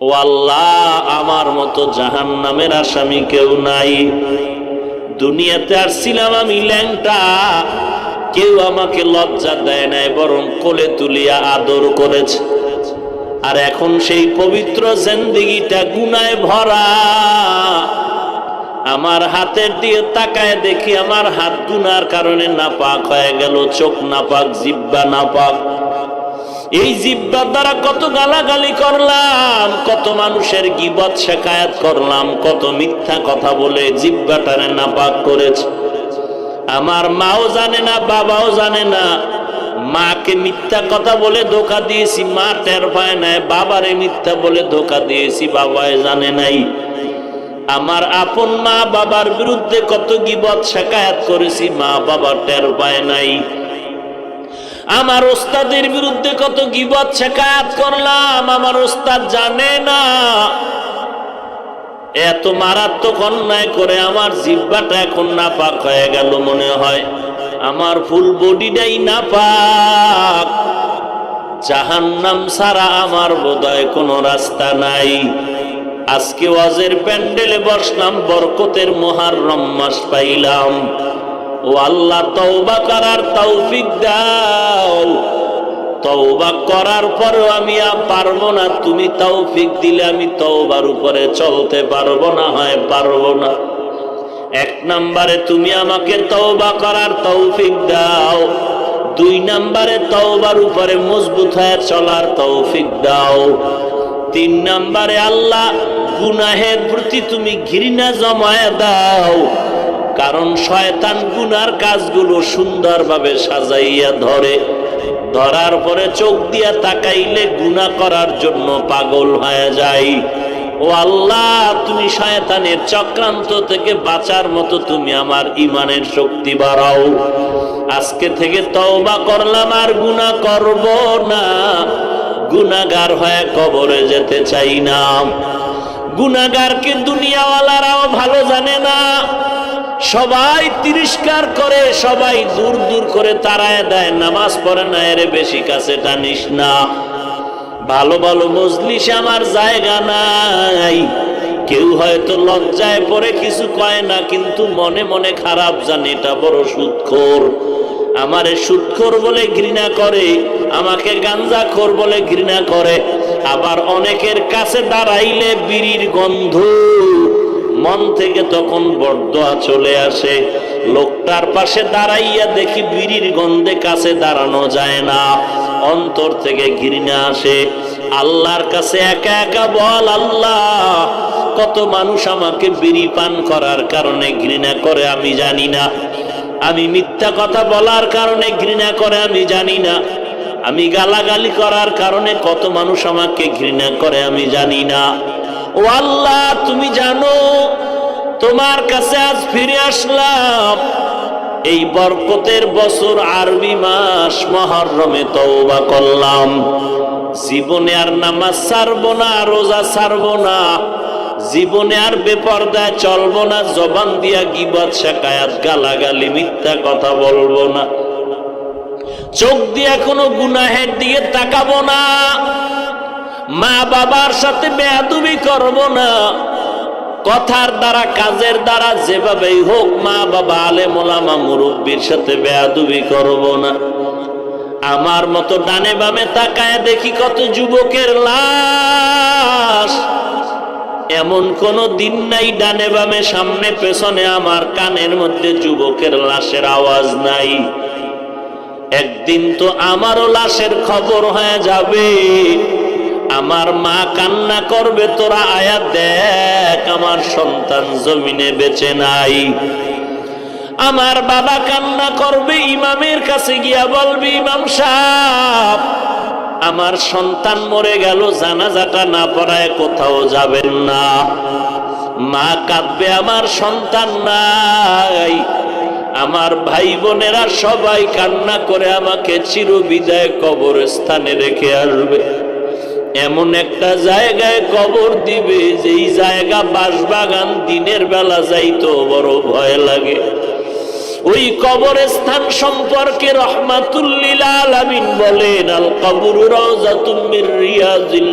ও আল্লাহ, আমার মতো জাহান নামের আসামি কেউ নাই। দুনিয়াতে আসছিলাম আমি ল্যাংটা। কেউ আমাকে লজ্জা দেয় নাই, বরং কোলে তুলিয়া আদর করেছে। আর এখন সেই পবিত্র জেন্দিগিটা গুনায় ভরা। আমার হাতের দিয়ে তাকায় দেখি আমার হাত গুনার কারণে নাপাক হয়ে গেল, চোখ নাপাক, জিব্বা নাপাক। এই জিব্বার দ্বারা কত গালাগালি করলাম, কত মানুষের গিবত শেখায়াত করলাম, কত মিথ্যা কথা বলে জিব্বাটারে নাপাক করেছে। আমার মাও জানে না, বাবাও জানে না। মাকে মিথ্যা কথা বলে ধোকা দিয়েছি, মা টের পায় নাই, বাবারে মিথ্যা বলে ধোকা দিয়েছি বাবায় জানে নাই। আমার আপন মা বাবার বিরুদ্ধে কত গিবত শেখায়াত করেছি, মা বাবা টের পায় নাই। আমার ওস্তাদের বিরুদ্ধে কত গিবত শেখায়াত করলাম, আমার ওস্তাদ জানে না। এত মারাত্মক অন্যায় করে আমার জিব্বাটা এখন নাপাক হয়ে গেল মনে হয়। আমার ফুল বডিটাই নাপাক। জাহান্নাম ছাড়া আমার বোধহয় কোনো রাস্তা নাই। আজকে ওয়াজের প্যান্ডেলে বসলাম, বরকতের মহারম মাস পাইলাম। ও আল্লাহ তওবা করার তৌফিক দাও। তওবা করার পরও আমি আর পারব না। তুমি তৌফিক দিলে আমি তওবার উপরে চলতে পারব না, হয় পারব না। এক নম্বরে তুমি আমাকে তওবা করার তৌফিক দাও। দুই নম্বরে তওবার উপরে মজবুত হয়ে চলার তৌফিক দাও। তিন নম্বরে আল্লাহ গুনাহের প্রতি তুমি ঘৃণা জমায় দাও। কারণ শয়তান গুনার কাজগুলো সুন্দরভাবে সাজাইয়া ধরে। ধরার পরে চোখ দিয়া তাকাইলে গুনাহ করার জন্য পাগল হয়ে যায়। ও আল্লাহ, তুমি শয়তানের চক্রান্ত থেকে বাঁচার মতো তুমি আমার ইমানের শক্তি বাড়াও। আজকে থেকে তওবা করলাম, আর গুনাহ করব না। গুনাগার হয়ে কবরে যেতে চাই না। গুনাগারকে না সবাই তিরস্কার করে, সবাই দূর দূর করে তারায় দেয়, নামাজ পড়ে না, এর বেশি কাছে টানিস না। ভালো ভালো মজলিস আমার জায়গা নাই। কেউ হয়তো লজ্জায় পড়ে, কিছু কয় না, কিন্তু মনে মনে খারাপ জানে, এটা বড় সুৎখোর। আমারে সুৎখোর বলে ঘৃণা করে, আমাকে গাঞ্জা খোর বলে ঘৃণা করে। আবার অনেকের কাছে দাঁড়াইলে বিড়ির গন্ধ। মন থেকে তখন বরদোয়া চলে আসে। লোকটার পাশে দাঁড়াইয়া দেখি বিড়ির গন্ধে কাছে দাঁড়ানো যায় না। অন্তর থেকে ঘৃণা আসে। আল্লাহর কাছে একা একা বল, আল্লাহ, কত মানুষ আমাকে বিড়ি পান করার কারণে ঘৃণা করে আমি জানি না। আমি মিথ্যা কথা বলার কারণে ঘৃণা করে আমি জানি না। আমি গালাগালি করার কারণে কত মানুষ আমাকে ঘৃণা করে আমি জানি না। ও আল্লাহ, তুমি জানো, তোমার কাছে আজ ফিরে আসলাম। এই বরকতের বছর আরবি মাস মহরমে তওবা করলাম। জীবনে আর নামাজ ছাড়বো না, রোজা ছাড়বো না। জীবনে আর বেপর্দায় চলব না, জবান দিয়া গিবত শেখায়াত, গালাগালি, মিথ্যা কথা বলব না। চোখ দিয়া কোনো গুনাহের দিকে তাকাবো না। মা বাবার সাথে বেয়াদুবি করব না। কথার দ্বারা, কাজের দ্বারা যেভাবেই হোক মা বাবা আলে মোলামা মুরব্বীর সাথে বেয়াদুবি করব না। আমার মতো ডানে বামে তাকায় দেখি কত যুবকের লাশ। এমন কোন দিন নাই ডানে বামে, সামনে পেছনে আমার কানের মধ্যে যুবকের লাশের আওয়াজ নাই। একদিন তো আমারও লাশের খবর হয়ে যাবে। আমার মা কান্না করবে, তোরা আয়াত দেখ, আমার সন্তান জমিনে বেঁচে নাই। আমার বাবা কান্না করবে, ইমামের কাছে গিয়া বলবে, ইমাম সাহ আমার সন্তান মরে গেল, জানাজাটা না পড়ায় কোথাও যাবেন না। মা কাঁদবে, আমার সন্তান নাই। আমার ভাই বোনেরা সবাই কান্না করে আমাকে চিরবিদায় কবরস্থানে রেখে আসবে। এমন একটা জায়গায় কবর দিবে, যেই জায়গা বাঁশবাগান দিনের বেলা যাইতো বড় ভয় লাগে। ওই রিয়াজিল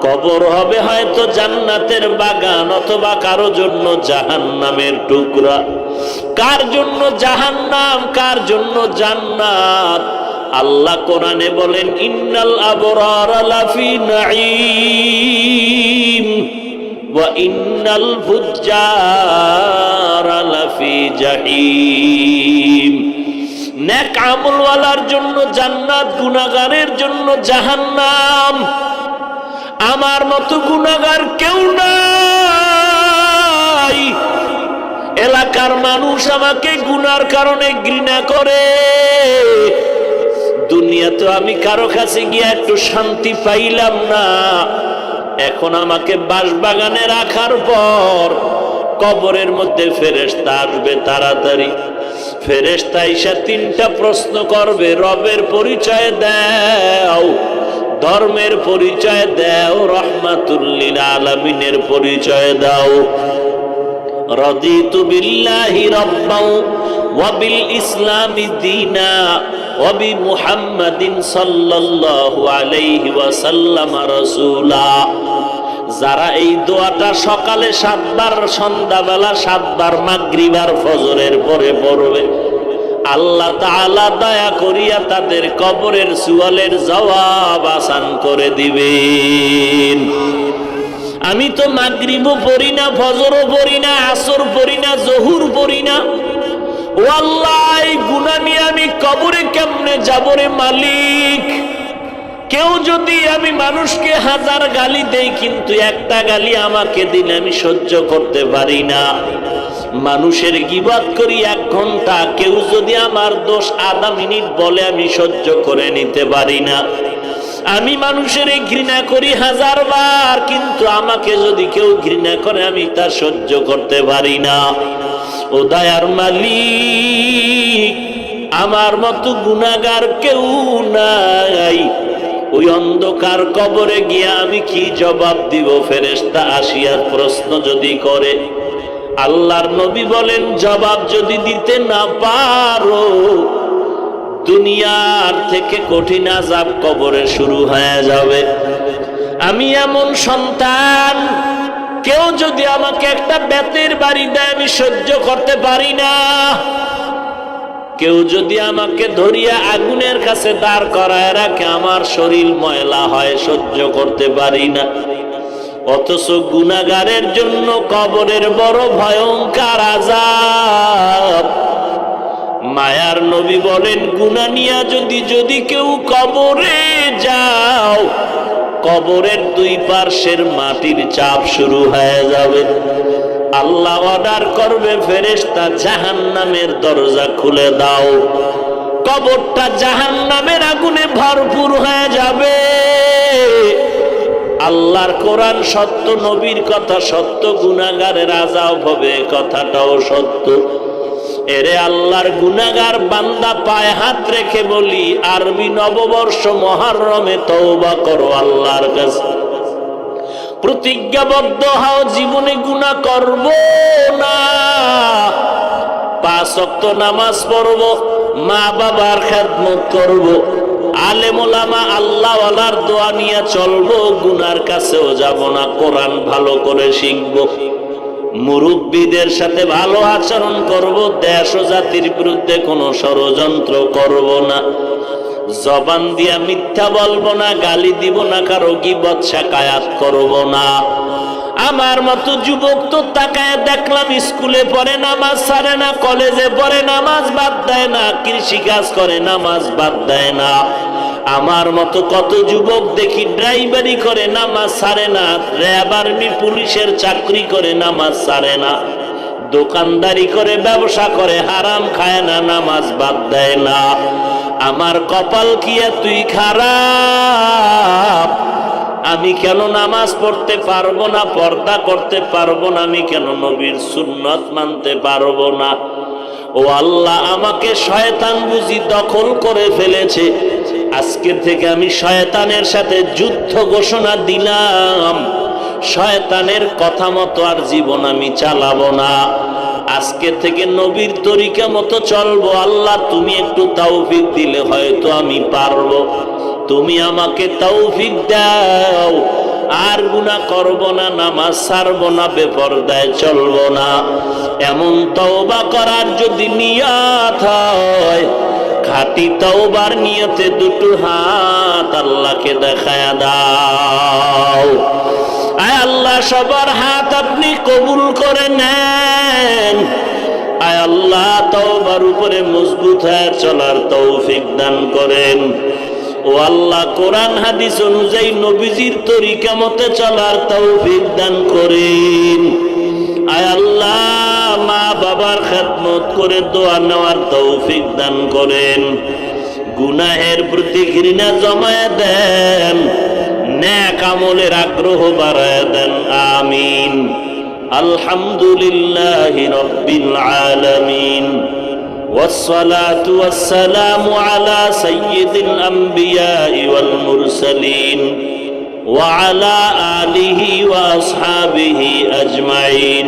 কবর হবে হয়তো জান্নাতের বাগান অথবা কারও জন্য জাহান্নামের টুকরা। কার জন্য জাহান্নাম, কার জন্য জান্নাত? আল্লাহ কোরআনে বলেন, ইন্নাল আবরার লাফি নাঈম ওয়া ইন্নাল ফুজ্জার লাফি জাহিম। নেক আমলওয়ালার জন্য, জান্নাত গুনাহগারের জন্য জাহান্নাম। আমার মতো গুনাহগার কেউ নাই। এলাকার মানুষ আমাকে গুনার কারণে ঘৃণা করে। দুনিয়া তো আমি কারও কাছে গিয়ে একটু শান্তি পাইলাম না। এখন আমাকে বাগানে রাখার পর কবরের মধ্যে ফেরেস্তা আসবে তাড়াতাড়ি। ফেরেস্তা ইসা তিনটা প্রশ্ন করবে, রবের পরিচয় দেও, ধর্মের পরিচয় দেও রহমাতুল্লিল আলমিনের পরিচয় দাও। রদিতু বিল্লাহি রব্বাও ওয়াবিল ইসলামি দিনা। وبمحمد صلى الله عليه وسلم رسولا যারা এই দোয়াটা সকালে সাতবার সন্ধ্যাবেলা সাতবার মাগরিবার ফজরের পরে পড়বে আল্লাহ তাআলা দয়া করিয়া তাদের কবরের সুয়ালের জবাব আসান করে দিবেন আমি তো মাগরিবও পড়ি না ফজরও পড়ি না আসর পড়ি না জহুর পড়ি না ও আল্লাহ আমি কবরে কেমনে যাব রে মালিক? কেউ যদি আমি মানুষকে হাজার গালি দেই, কিন্তু একটা গালি আমাকে দিলে আমি সহ্য করতে পারি না। মানুষের গিবাদ করি এক ঘণ্টা, কেউ যদি আমার দোষ আধা মিনিট বলে, আমি সহ্য করে নিতে পারি না। আমি মানুষের ঘৃণা করি হাজার বার, কিন্তু আমাকে যদি কেউ ঘৃণা করে, আমি তা সহ্য করতে পারি না। ও দয়ার মালিক, আমার মতো গুণাগার কেউ নাই। ওই অন্ধকার কবরে গিয়ে আমি কি জবাব দিব? ফেরেস্তা আসিয়ার প্রশ্ন যদি করে, আল্লাহর নবী বলেন, জবাব যদি দিতে না পারো, দুনিয়ার থেকে কঠিন আজাব কবরে শুরু হয়ে যাবে। আমি এমন সন্তান কেউ যদি আমাকে একটা বেতের বাড়ি দেয়, আমি সহ্য করতে পারি না। কেউ যদি আমাকে ধরিয়া আগুনের কাছে দাঁড় করায় রাখে, আমার শরীর ময়লা হয়, সহ্য করতে পারি না। অথচ গুনাগারের জন্য কবরের বড় ভয়ঙ্কর আজাব মায়ার নবী বলেন গুনা নিয়া যদি যদি কেউ কবরে যাও কবরের দুই পার্শ্বের মাটির চাপ শুরু হয়ে যাবে। আল্লাহ অর্ডার করবে ফেরেস্তা জাহান নামের দরজা খুলে দাও। কবরটা জাহান নামের আগুনে ভরপুর হয়ে যাবে। আল্লাহর কোরআন সত্য, নবীর কথা সত্য গুনাগারের আজাব হবে, কথাটাও সত্য। এরে আল্লাহর গুনাগার বান্দা পায়ে হাত রেখে বলি, আরবি নববর্ষ মহারমে তওবা করো আল্লাহর কাছে। প্রতিজ্ঞাবদ্ধ হও, জীবনে গুণা করব না। পাঁচ অক্ত নামাজ পড়ব, মা বাবার খেদমত করব। আলেমোলামা আল্লাহওয়ালার দোয়া নিয়ে চলবো গুনার কাছেও যাব না, কোরআন ভালো করে শিখব। মুরব্বীদের সাথে ভালো আচরণ করব, দেশ ও জাতির বিরুদ্ধে কোনো ষড়যন্ত্র করব না। জবান দিয়া মিথ্যা বলব না, গালি দিব না, কারও গিবত শাকায়াত করব না। আমার মতো যুবক তো তাকায় দেখলাম, স্কুলে পড়ে নামাজ ছাড়ে না, কলেজে পড়ে নামাজ বাদ দেয় না কৃষি কাজ করে নামাজ বাদ দেয় না। আমার মতো কত যুবক দেখি ড্রাইভারি করে নামাজ সারে না, র্যাব আর্মি পুলিশের চাকরি করে নামাজ সারে না। দোকানদারি করে ব্যবসা করে, হারাম খায় না, নামাজ বাদ দেয় না। আমার কপাল কি তুই খারাপ? আমি কেন নামাজ পড়তে পারব না, পর্দা করতে পারব না, আমি কেন নবীর সুন্নত মানতে পারব না? ও আল্লাহ, আমাকে শয়তান বুঝি দখল করে ফেলেছে। আজকের থেকে আমি শয়তানের সাথে যুদ্ধ ঘোষণা দিলাম। শয়তানের কথা মতো আর জীবন আমি চালাবো না। আজকে থেকে নবীর তরিকা মতো চলবো। আল্লাহ, তুমি একটু তৌফিক দিলে হয়তো আমি পারব। তুমি আমাকে তৌফিক দাও। আর গুণা করব না, নামাজ ছাড়ব না, বেপরদায় চলব না। এমন তওবা করার যদি নিয়াত হয় খাটি তওবার নিয়তে দুটো হাত আল্লাহকে দেখায় দাও। আয় আল্লাহ, সবার হাত আপনি কবুল করে নেন। আয় আল্লাহ, তওবার উপরে মজবুত হয়ে চলার তৌফিক দান করেন। ও আল্লাহ, কোরআন, হাদিস অনুযায়ী নবীজির তরিকা মতে চলার তৌফিক দান করেন। বাবার খেদমত করে দোয়া নেওয়ার তৌফিক দান করেন গুনাহের প্রতি ঘৃণা জমায় দেন ন্যাক আমলের আগ্রহ বাড়ায় দেন আমিন আলহামদুলিল্লাহ রব্বিল আলামিন والصلاة والسلام على سيد الأنبياء والمرسلين وعلى آله وأصحابه أجمعين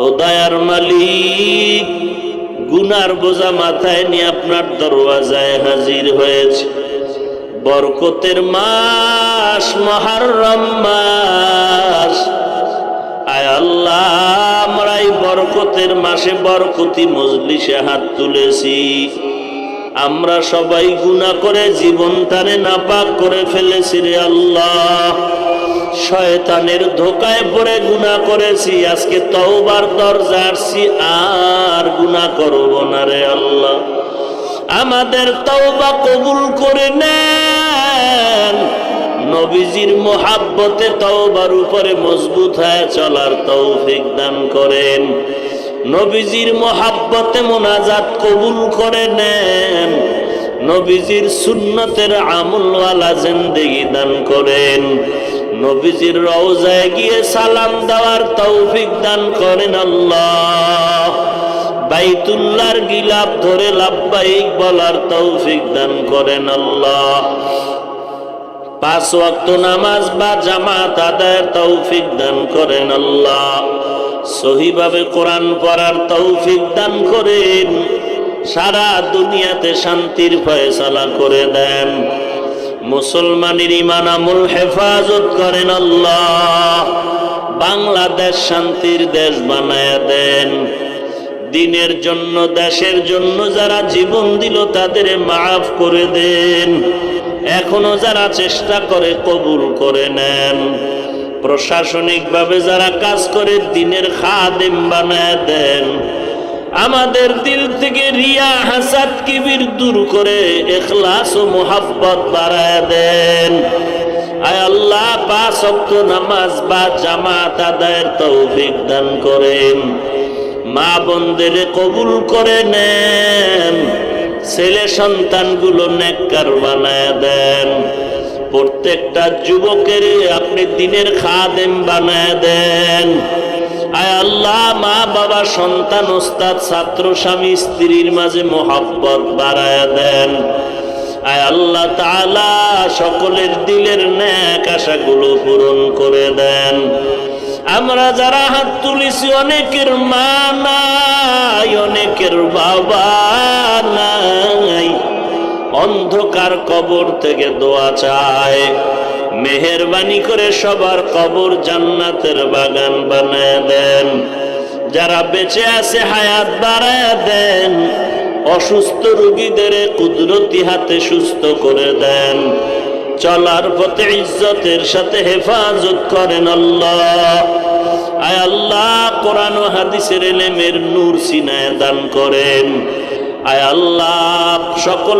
ও দয়ার মালিক, গুনার বোঝা মাথায় নিয়ে আপনার দরওয়াজায় হাজির হয়েছে। বরকতের মাস, মহারম মাস। আয় আল্লাহ, আমরা এই বরকতের মাসে বরকতি মজলিসে হাত তুলেছি। আমরা সবাই গুণা করে জীবন টানে নাপাক করে ফেলেছি রে আল্লাহ। শয়তানের ধোকায় পড়ে গুণা করেছি। আজকে তওবার দরজা আসছি আর গুণা করব না রে আল্লাহ। আমাদের তওবা কবুল করে নেন। নবীজির মোহাব্বতে তওবার উপরে মজবুত হয়ে চলার তৌফিক দান করেন। নবীজির মোহাব্বতে মোনাজাত কবুল করে নেন। নবীজির সুন্নতের আমলওয়ালা জিন্দেগি দান করেন। নবীজির রওজায় গিয়ে সালাম দেওয়ার তৌফিক দান করেন আল্লাহ। বাইতুল্লাহর গিলাপ ধরে লাভবাহিক বলার তৌফিক দান করেন আল্লাহ। পাঁচ ওয়াক্ত নামাজ বা জামাত আদায়ের তৌফিক দান করেন আল্লাহ। সহিভাবে কোরআন পড়ার তৌফিক দান করেন। সারা দুনিয়াতে শান্তির ফয়সালা করে দেন। মুসলমানের ইমান আমল হেফাজত করেন আল্লাহ। বাংলাদেশ শান্তির দেশ বানায় দেন। দিনের জন্য, দেশের জন্য যারা জীবন দিল তাদের মাফ করে দেন। এখনও যারা চেষ্টা করে কবুল করে নেন। প্রশাসনিকভাবে যারা কাজ করে দিনের খাদেম বানায় দেন। আমাদের দিল থেকে রিয়া হাসাদ কিবির দূর করে এখলাস ও মোহাব্বত বাড়ায় দেন। আয় আল্লাহ, পাঁচ অক্ত নামাজ বা জামাত আদায়ের তৌফিক দান করেন। মা বোনদের কবুল করে নেন। ছেলে সন্তানগুলো নেককার বানায় দেন। প্রত্যেকটা যুবকের আপনি দিনের খাদেম বানায় দেন। আয় আল্লাহ, মা, বাবা, সন্তান ওস্তাদ ছাত্র, স্বামী, স্ত্রীর মাঝে মোহাব্বত বাড়ায় দেন। আয় আল্লাহ তাআলা, সকলের দিলের ন্যাক আশাগুলো পূরণ করে দেন। আমরা যারা হাত তুলেছি, অনেকের মা নাই, অনেকের বাবা নাই। অন্ধকার কবর থেকে দোয়া চায়। মেহরবানি করে সবার কবর জান্নাতের বাগান বানায় দেন। যারা বেঁচে আছে হায়াত বাড়ায় দেন। অসুস্থ রুগীদের কুদরতি হাতে সুস্থ করে দেন। চলার পথে ইজ্জতের সাথে হেফাজত করেন আল্লাহ। আয় আল্লাহ, কোরআন হাদিসের এলেমের নূর সিনায় দান করেন। আয় আল্লাহ, সকল